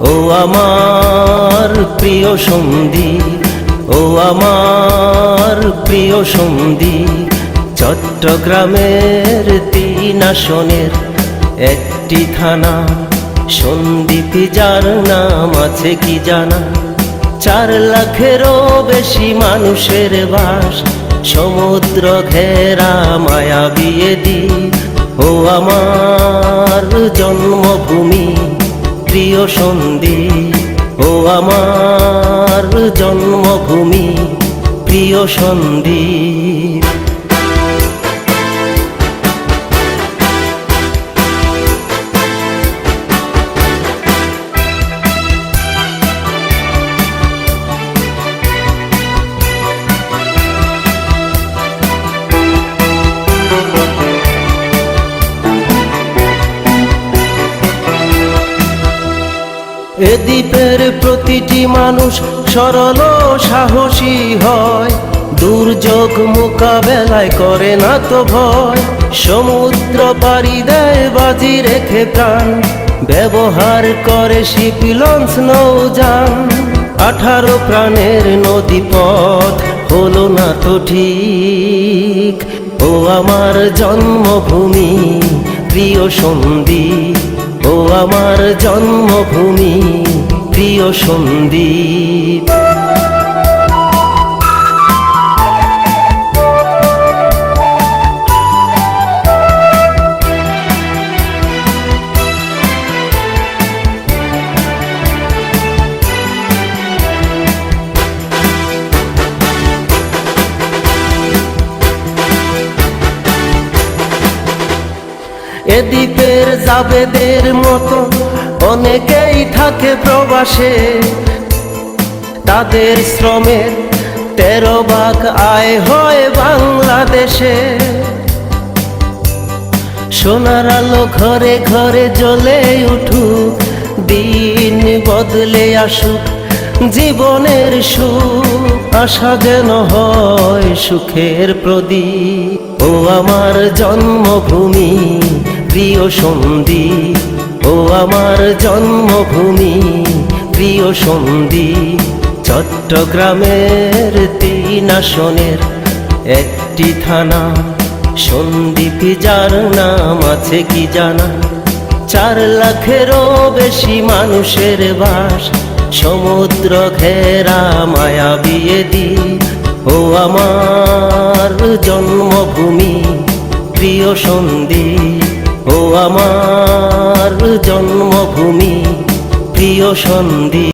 ও আমার প্রিয় সন্ধি, ও আমার প্রিয় সন্ধি, চট্টগ্রামের তিন আসনের একটি থানা সন্দীপ যার নাম আছে কি জানা? চার লাখেরও বেশি মানুষের বাস, সমুদ্র ঘেরা মায়া বিয়ে দি। ও আমার জন্মভূমি প্রিয় সন্ধি ও আমার জন্মভূমি প্রিয় সন্দীপ এ দ্বীপের প্রতিটি মানুষ সরল সাহসী হয়। দুর্যোগ মোকাবেলায় করে না তো ভয়। সমুদ্র পাড়ি দেয়, বাজি রেখে প্রাণ। ব্যবহার করে শিপ লঞ্চ নৌযান। আঠারো প্রাণের নদী পথ হলো না তো ঠিক। ও আমার জন্মভূমি, প্রিয় সন্দীপ। আমার জন্মভূমি প্রিয় সন্দীপ এ দ্বীপের জাবেদের মতো অনেকেই থাকে প্রবাসে। তাদের শ্রমের তেরো ভাগ আয় হয় বাংলাদেশে। সোনার আলো ঘরে ঘরে জ্বলে উঠুক, দিন বদলে আসুক, জীবনের সুখ, আশা যেন হয় সুখের প্রদীপ। ও আমার জন্মভূমি প্রিয় সন্দীপ ও আমার জন্মভূমি, প্রিয় সন্ধি, চট্টগ্রামের তিন আসনের একটি থানা। সন্দীপ যার নাম আছে কি জানা? চার লাখেরও বেশি মানুষের বাস, সমুদ্র ঘেরা মায়া বিয়ে দি ও আমার জন্মভূমি, প্রিয় সন্দীপ ও আমার জন্মভূমি প্রিয় সন্দীপ